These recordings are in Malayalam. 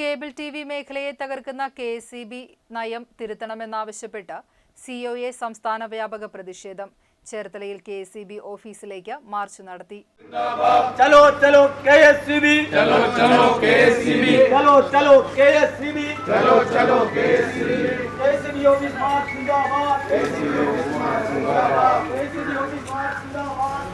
കേബിൾ ടി വി മേഖലയെ തകർക്കുന്ന കെ എസ് ഇ ബി നയം തിരുത്തണമെന്നാവശ്യപ്പെട്ട് സി ഒ എ സംസ്ഥാന വ്യാപക പ്രതിഷേധം ചേർത്തലയിൽ കെ എസ് ഇ ബി ഓഫീസിലേക്ക് മാർച്ച് നടത്തി चलो चलो केएससीबी चलो चलो केसीबी चलो चलो केएससीबी चलो चलो केसीबी केएससीबी ऑफिस मार्च जिंदाबाद केएससीबी ऑफिस मार्च जिंदाबाद केएससीबी ऑफिस मार्च जिंदाबाद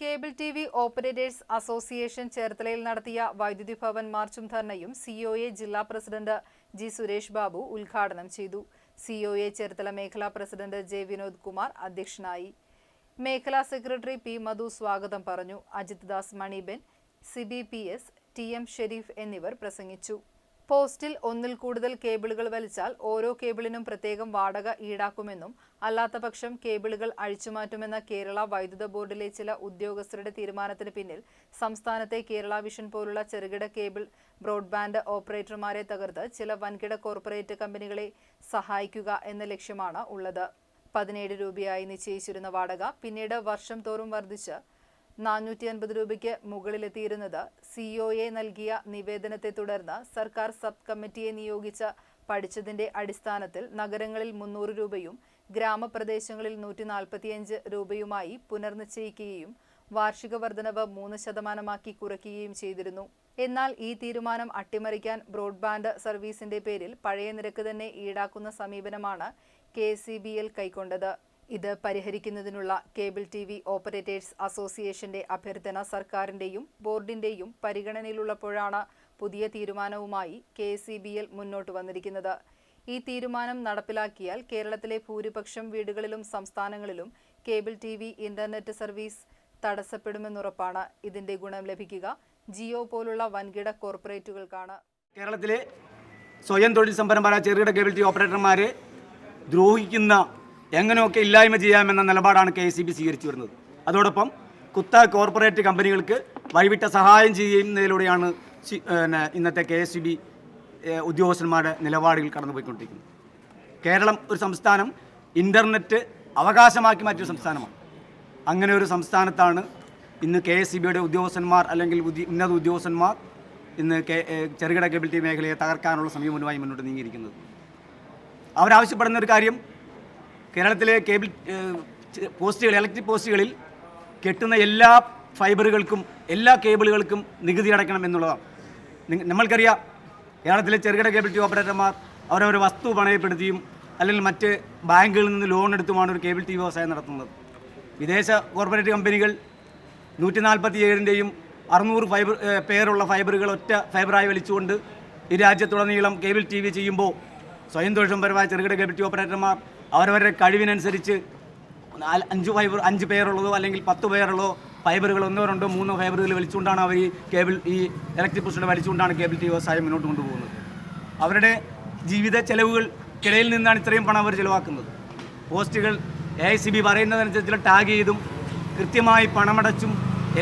Cable T V operators association ചേർത്തലയിൽ നടത്തിയ വൈദ്യുതി ഭവൻ മാർച്ചും ധർണയും സി ഒ എ ജില്ലാ പ്രസിഡന്റ് ജി സുരേഷ് ബാബു ഉദ്ഘാടനം ചെയ്തു. സി ഒ എ ചേർത്തല മേഖലാ പ്രസിഡന്റ് ജെ വിനോദ് കുമാർ അധ്യക്ഷനായി. മേഖലാ സെക്രട്ടറി പി മധു സ്വാഗതം പറഞ്ഞു. Ajith Das Maniben Sibi P S T M Sherif എന്നിവർ പ്രസംഗിച്ചു. പോസ്റ്റിൽ ഒന്നിൽ കൂടുതൽ കേബിളുകൾ വലിച്ചാൽ ഓരോ കേബിളിനും പ്രത്യേകം വാടക ഈടാക്കുമെന്നും അല്ലാത്തപക്ഷം കേബിളുകൾ അഴിച്ചുമാറ്റുമെന്ന കേരള വൈദ്യുത ബോർഡിലെ ചില ഉദ്യോഗസ്ഥരുടെ തീരുമാനത്തിന് പിന്നിൽ സംസ്ഥാനത്തെ കേരള വിഷൻ പോലുള്ള ചെറുകിട കേബിൾ ബ്രോഡ്ബാൻഡ് ഓപ്പറേറ്റർമാരെ തകർത്ത് ചില വൻകിട കോർപ്പറേറ്റ് കമ്പനികളെ സഹായിക്കുക എന്ന ലക്ഷ്യമാണ് ഉള്ളത്. പതിനേഴ് രൂപയായി നിശ്ചയിച്ചിരുന്ന വാടക പിന്നീട് വർഷം തോറും വർദ്ധിച്ച് നാനൂറ്റി അൻപത് രൂപയ്ക്ക് മുകളിലെത്തിയിരുന്നത് സി ഒ എ നൽകിയ നിവേദനത്തെ തുടർന്ന് സർക്കാർ സബ് കമ്മിറ്റിയെ നിയോഗിച്ച പഠിച്ചതിന്റെ അടിസ്ഥാനത്തിൽ നഗരങ്ങളിൽ മുന്നൂറ് രൂപയും ഗ്രാമപ്രദേശങ്ങളിൽ നൂറ്റി നാൽപ്പത്തിയഞ്ച് രൂപയുമായി പുനർനിശ്ചയിക്കുകയും വാർഷിക വർധനവ് മൂന്ന് ശതമാനമാക്കി കുറയ്ക്കുകയും ചെയ്തിരുന്നു. എന്നാൽ ഈ തീരുമാനം അട്ടിമറിക്കാൻ ബ്രോഡ്ബാൻഡ് സർവീസിന്റെ പേരിൽ പഴയ നിരക്ക് തന്നെ ഈടാക്കുന്ന സമീപനമാണ് കെ കൈക്കൊണ്ടത്. ഇത് പരിഹരിക്കുന്നതിനുള്ള കേബിൾ ടി വി ഓപ്പറേറ്റേഴ്സ് അസോസിയേഷന്റെ അഭ്യർത്ഥന സർക്കാരിന്റെയും ബോർഡിന്റെയും പരിഗണനയിലുള്ളപ്പോഴാണ് പുതിയ തീരുമാനവുമായി കെ സി ബി എൽ മുന്നോട്ട് വന്നിരിക്കുന്നത്. ഈ തീരുമാനം നടപ്പിലാക്കിയാൽ കേരളത്തിലെ ഭൂരിപക്ഷം വീടുകളിലും സംസ്ഥാനങ്ങളിലും cable T V internet service തടസ്സപ്പെടുമെന്നുറപ്പാണ് ഇതിന്റെ ഗുണം ലഭിക്കുക. ജിയോ പോലുള്ള വൻകിട കോർപ്പറേറ്റുകൾക്കാണ്. കേരളത്തിലെ സ്വയം തൊഴിൽ സംരംഭമായ ചെറുകിട കേബിൾ ടി ഓപ്പറേറ്റർമാരെ ദ്രോഹിക്കുന്ന എങ്ങനെയൊക്കെ ഇല്ലായ്മ ചെയ്യാമെന്ന നിലപാടാണ് കെ എസ് സ്വീകരിച്ചു വരുന്നത്. അതോടൊപ്പം കുത്ത കോർപ്പറേറ്റ് കമ്പനികൾക്ക് വഴിവിട്ട സഹായം ചെയ്യുന്നതിലൂടെയാണ് സി- പിന്നെ ഇന്നത്തെ കെ എസ് ബി ഉദ്യോഗസ്ഥന്മാരുടെ നിലപാടുകൾ കടന്നുപോയിക്കൊണ്ടിരിക്കുന്നത്. കേരളം ഒരു സംസ്ഥാനം ഇന്റർനെറ്റ് അവകാശമാക്കി മാറ്റിയ സംസ്ഥാനമാണ്. അങ്ങനെ ഒരു സംസ്ഥാനത്താണ് ഇന്ന് കെ എസ് സി ബിയുടെ ഉദ്യോഗസ്ഥന്മാർ അല്ലെങ്കിൽ ഉന്നത ഉദ്യോഗസ്ഥന്മാർ ഇന്ന് ചെറുകിട ടി മേഖലയെ തകർക്കാനുള്ള സമീപനമായി മുന്നോട്ട് നീങ്ങിയിരിക്കുന്നത്. അവരാവശ്യപ്പെടുന്ന ഒരു കാര്യം കേരളത്തിലെ കേബിൾ പോസ്റ്റുകൾ ഇലക്ട്രിക് പോസ്റ്റുകളിൽ കെട്ടുന്ന എല്ലാ ഫൈബറുകൾക്കും എല്ലാ കേബിളുകൾക്കും നികുതി അടയ്ക്കണം എന്നുള്ളതാണ്. നമ്മൾക്കറിയാം കേരളത്തിലെ ചെറുകിട കേബിൾ ഓപ്പറേറ്റർമാർ അവരവർ വസ്തു പണയപ്പെടുത്തിയും അല്ലെങ്കിൽ മറ്റ് ബാങ്കുകളിൽ നിന്ന് ലോൺ എടുത്തുമാണ് ഒരു കേബിൾ ടി വി വ്യവസായം നടത്തുന്നത്. വിദേശ കോർപ്പറേറ്റ് കമ്പനികൾ നൂറ്റി നാൽപ്പത്തി ഏഴിന്റെയും അറുന്നൂറ് ഫൈബർ പേരുള്ള ഫൈബറുകൾ ഒറ്റ ഫൈബറായി വലിച്ചുകൊണ്ട് ഈ രാജ്യത്തുടനീളം കേബിൾ ടി വി ചെയ്യുമ്പോൾ സ്വയം തൊഴിൽപരമായ ചെറുകിട കേബിൾ ടി ഓപ്പറേറ്റർമാർ അവരവരുടെ കഴിവിനനുസരിച്ച് അഞ്ച് ഫൈബർ അഞ്ച് പേരുള്ളതോ അല്ലെങ്കിൽ പത്ത് പേരുള്ളതോ ഫൈബറുകൾ ഒന്നോ രണ്ടോ മൂന്നോ ഫൈബറുകൾ വലിച്ചുകൊണ്ടാണ് അവർ ഈ കേബിൾ ഈ ഇലക്ട്രിക് പോസ്റ്റുകൾ വലിച്ചുകൊണ്ടാണ് കേബിൾ ടി വ്യവസായം മുന്നോട്ട് കൊണ്ടുപോകുന്നത്. അവരുടെ ജീവിത ചെലവുകൾക്കിടയിൽ നിന്നാണ് ഇത്രയും പണം അവർ ചിലവാക്കുന്നത്. പോസ്റ്റുകൾ എ ഐ സി ബി പറയുന്നതനുസരിച്ച് ടാഗ് ചെയ്തും കൃത്യമായി പണമടച്ചും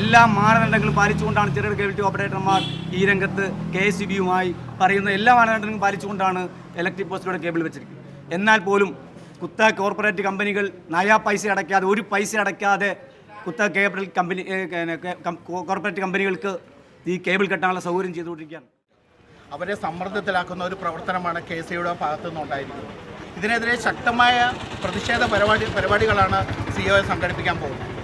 എല്ലാ മാനദണ്ഡങ്ങളും പാലിച്ചുകൊണ്ടാണ് ചെറിയ കേബിൾ ടി ഓപ്പറേറ്റർമാർ ഈ രംഗത്ത് കെ എസ് സി ബിയുമായി പറയുന്ന എല്ലാ മാനദണ്ഡങ്ങളും പാലിച്ചുകൊണ്ടാണ് ഇലക്ട്രിക് പോസ്റ്റിലൂടെ കേബിൾ വെച്ചിരിക്കുന്നത്. എന്നാൽ പോലും കുത്ത കോർപ്പറേറ്റ് കമ്പനികൾ നയാ പൈസ അടയ്ക്കാതെ ഒരു പൈസ അടയ്ക്കാതെ കുത്ത കേബിൾ കമ്പനി കോർപ്പറേറ്റ് കമ്പനികൾക്ക് ഈ കേബിൾ കെട്ടാനുള്ള സൗകര്യം ചെയ്തുകൊണ്ടിരിക്കുകയാണ്. അവരെ സമ്മർദ്ദത്തിലാക്കുന്ന ഒരു പ്രവർത്തനമാണ് കെ സി യുടെ ഭാഗത്തു നിന്നുണ്ടായിരിക്കുന്നത്. ഇതിനെതിരെ ശക്തമായ പ്രതിഷേധ പരിപാടി പരിപാടികളാണ് സി ഒ സംഘടിപ്പിക്കാൻ പോകുന്നത്.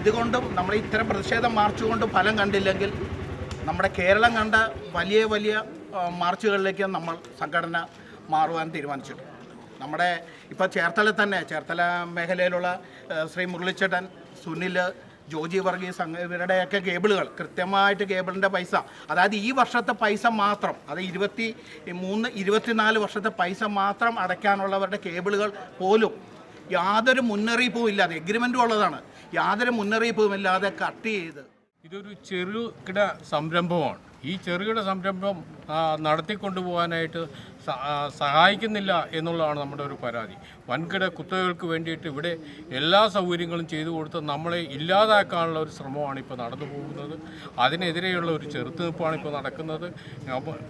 ഇതുകൊണ്ടും നമ്മൾ ഇത്തരം പ്രതിഷേധ മാർച്ച് കൊണ്ട് ഫലം കണ്ടില്ലെങ്കിൽ നമ്മുടെ കേരളം കണ്ട വലിയ വലിയ മാർച്ചുകളിലേക്ക് നമ്മൾ സംഘടന മാറുവാൻ തീരുമാനിച്ചിട്ടുണ്ട്. നമ്മുടെ ഇപ്പോൾ ചേർത്തല തന്നെ ചേർത്തല മേഖലയിലുള്ള ശ്രീ മുരളിച്ചേട്ടൻ സുനിൽ ജോജി വർഗീസ് ഇവരുടെയൊക്കെ കേബിളുകൾ കൃത്യമായിട്ട് കേബിളിന്റെ പൈസ. അതായത് ഈ വർഷത്തെ പൈസ മാത്രം അത് ഇരുപത്തി മൂന്ന് ഇരുപത്തിനാല് വർഷത്തെ പൈസ മാത്രം അടയ്ക്കാനുള്ളവരുടെ കേബിളുകൾ പോലും യാതൊരു മുന്നറിയിപ്പും ഇല്ലാതെ എഗ്രിമെന്റും ഉള്ളതാണ്. യാതൊരു മുന്നറിയിപ്പും ഇല്ലാതെ കട്ട് ചെയ്ത്. ഇതൊരു ചെറുകിട സംരംഭമാണ്. ഈ ചെറുകിട സംരംഭം നടത്തിക്കൊണ്ടു നടത്തിക്കൊണ്ടുപോകാനായിട്ട് സഹായിക്കുന്നില്ല എന്നുള്ളതാണ് നമ്മുടെ ഒരു പരാതി. വൻകിട കുത്തകൾക്ക് വേണ്ടിയിട്ട് ഇവിടെ എല്ലാ സൗകര്യങ്ങളും ചെയ്തു കൊടുത്ത് നമ്മളെ ഇല്ലാതാക്കാനുള്ള ഒരു ശ്രമമാണ് ഇപ്പോൾ നടന്നു പോകുന്നത്. അതിനെതിരെയുള്ള ഒരു ചെറുത്തുനിൽപ്പാണ് ഇപ്പോൾ നടക്കുന്നത്.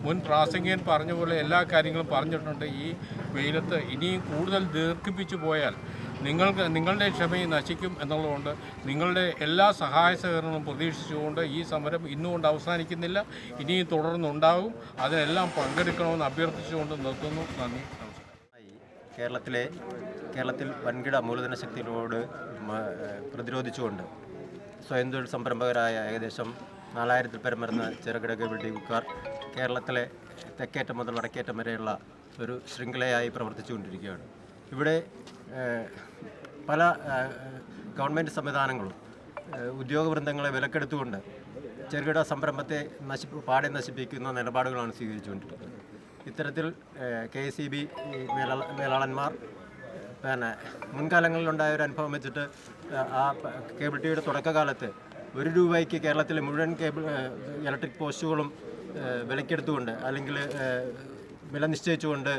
മുൻ പ്രാസംഗികൻ പറഞ്ഞ പോലെ എല്ലാ കാര്യങ്ങളും പറഞ്ഞിട്ടുണ്ട്. ഈ വെയിലത്ത് ഇനിയും കൂടുതൽ ദീർഘിപ്പിച്ചു പോയാൽ നിങ്ങൾക്ക് നിങ്ങളുടെ ക്ഷമയും നശിക്കും എന്നുള്ളതുകൊണ്ട് നിങ്ങളുടെ എല്ലാ സഹായ സഹകരണങ്ങളും പ്രതീക്ഷിച്ചുകൊണ്ട് ഈ സമരം ഇന്നുകൊണ്ട് അവസാനിക്കുന്നില്ല. ഇനിയും തുടർന്നുണ്ടാകും. അതിനെല്ലാം പങ്കെടുക്കണമെന്ന് അഭ്യർത്ഥിച്ചുകൊണ്ട് നിർത്തുന്നു. നന്ദി. കേരളത്തിലെ കേരളത്തിൽ വൻകിട മൂലധന ശക്തികളോട് പ്രതിരോധിച്ചുകൊണ്ട് സ്വയം തൊഴിൽ സംരംഭകരായ ഏകദേശം നാലായിരത്തിൽ പരം വരുന്ന ചെറുകിട കേബിൾട്ടിക്കാർ കേരളത്തിലെ തെക്കേറ്റം മുതൽ വടക്കേറ്റം വരെയുള്ള ഒരു ശൃംഖലയായി പ്രവർത്തിച്ചുകൊണ്ടിരിക്കുകയാണ്. ഇവിടെ പല ഗവൺമെന്റ് സംവിധാനങ്ങളും ഉദ്യോഗ വൃന്ദങ്ങളെ വിലക്കെടുത്തുകൊണ്ട് ചെറുകിട സംരംഭത്തെ നശി പാടെ നശിപ്പിക്കുന്ന നിലപാടുകളാണ് സ്വീകരിച്ചുകൊണ്ടിരിക്കുന്നത്. ഇത്തരത്തിൽ കെ സി ബി മേലാളന്മാർ പിന്നെ മുൻകാലങ്ങളിലുണ്ടായ ഒരു അനുഭവം വെച്ചിട്ട് ആ കേബിൾ ടി വിയുടെ തുടക്കകാലത്ത് ഒരു രൂപയ്ക്ക് കേരളത്തിലെ മുഴുവൻ കേബിൾ ഇലക്ട്രിക് പോസ്റ്റുകളും വിലക്കെടുത്തുകൊണ്ട് അല്ലെങ്കിൽ വില നിശ്ചയിച്ചുകൊണ്ട്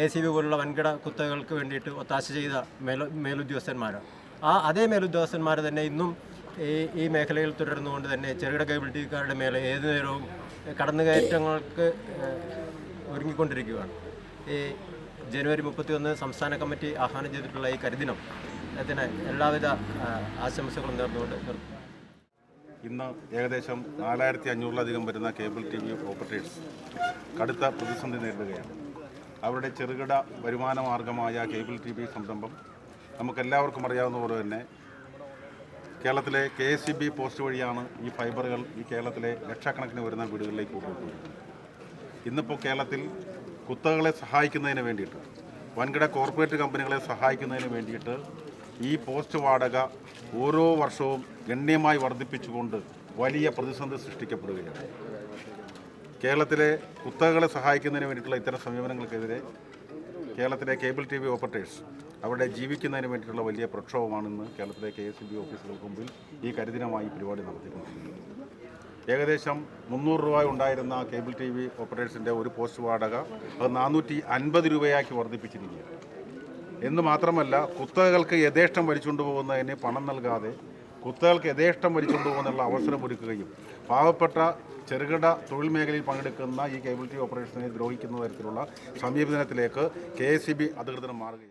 എ സി ബി പോലുള്ള വൻകിട കുത്തകൾക്ക് വേണ്ടിയിട്ട് ഒത്താശ ചെയ്ത മേല മേലുദ്യോഗസ്ഥന്മാരാണ് ആ അതേ മേലുദ്യോഗസ്ഥന്മാർ തന്നെ ഇന്നും ഈ ഈ മേഖലയിൽ തുടരുന്നുകൊണ്ട് തന്നെ ചെറുകിട കേബിലിറ്റിക്കാരുടെ മേലെ ഏതു നേരവും കടന്നുകയറ്റങ്ങൾക്ക് ഒരുങ്ങിക്കൊണ്ടിരിക്കുകയാണ്. ഈ ജനുവരി മുപ്പത്തിയൊന്ന് സംസ്ഥാന കമ്മിറ്റി ആഹ്വാനം ചെയ്തിട്ടുള്ള ഈ കരിദിനം അതിന് എല്ലാവിധ ആശംസകളും നേർന്നുകൊണ്ട് ഇന്ന് ഏകദേശം നാലായിരത്തി അഞ്ഞൂറിലധികം വരുന്ന കേബിൾ ടി വി ഓപ്പറേറ്റേഴ്സ് കടുത്ത പ്രതിസന്ധി നേരിടുകയാണ്. അവരുടെ ചെറുകിട വരുമാന മാർഗമായ കേബിൾ ടി വി സംരംഭം നമുക്കെല്ലാവർക്കും അറിയാവുന്ന പോലെ തന്നെ കേരളത്തിലെ K S C B post വഴിയാണ് ഈ ഫൈബറുകൾ ഈ കേരളത്തിലെ ലക്ഷക്കണക്കിന് വരുന്ന വീടുകളിലേക്ക് കൊണ്ടുപോകുന്നത് ഇന്നിപ്പോൾ കേരളത്തിൽ കുത്തകളെ സഹായിക്കുന്നതിന് വേണ്ടിയിട്ട് വൻകിട കോർപ്പറേറ്റ് കമ്പനികളെ സഹായിക്കുന്നതിന് വേണ്ടിയിട്ട് ഈ പോസ്റ്റ് വാടക ഓരോ വർഷവും ഗണ്യമായി വർദ്ധിപ്പിച്ചുകൊണ്ട് വലിയ പ്രതിസന്ധി സൃഷ്ടിക്കപ്പെടുകയാണ്. കേരളത്തിലെ കുത്തകളെ സഹായിക്കുന്നതിന് വേണ്ടിയിട്ടുള്ള ഇത്തരം സമീപനങ്ങൾക്കെതിരെ കേരളത്തിലെ കേബിൾ ടി വി ഓപ്പറേറ്റേഴ്സ് അവിടെ ജീവിക്കുന്നതിന് വേണ്ടിയിട്ടുള്ള വലിയ പ്രക്ഷോഭമാണ് ഇന്ന് കേരളത്തിലെ കെ എസ് ബി ഓഫീസുകൾക്ക് മുമ്പിൽ ഈ കരിദിനമായി പരിപാടി നടത്തിക്കൊണ്ടിരിക്കുന്നത് ഏകദേശം മുന്നൂറ് രൂപ ഉണ്ടായിരുന്ന കേബിൾ ടി വി ഓപ്പറേറ്റേഴ്സിന്റെ ഒരു പോസ്റ്റ് വാടക അത് നാനൂറ്റി അൻപത് രൂപയാക്കി വർദ്ധിപ്പിച്ചിരിക്കുകയാണ്. എന്ന് മാത്രമല്ല കുത്തകകൾക്ക് യഥേഷ്ടം വലിച്ചുകൊണ്ടുപോകുന്നതിന് പണം നൽകാതെ കുത്തകൾക്ക് യഥേഷ്ടം വലിച്ചുകൊണ്ടുപോകാനുള്ള അവസരം ഒരുക്കുകയും പാവപ്പെട്ട ചെറുകിട തൊഴിൽ മേഖലയിൽ പങ്കെടുക്കുന്ന ഈ കേബിൾ ടി ഓപ്പറേഷനെ ദ്രോഹിക്കുന്ന തരത്തിലുള്ള സമീപനത്തിലേക്ക് കെ എസ് സി ബി അധികൃതർ മാറുകയാണ്.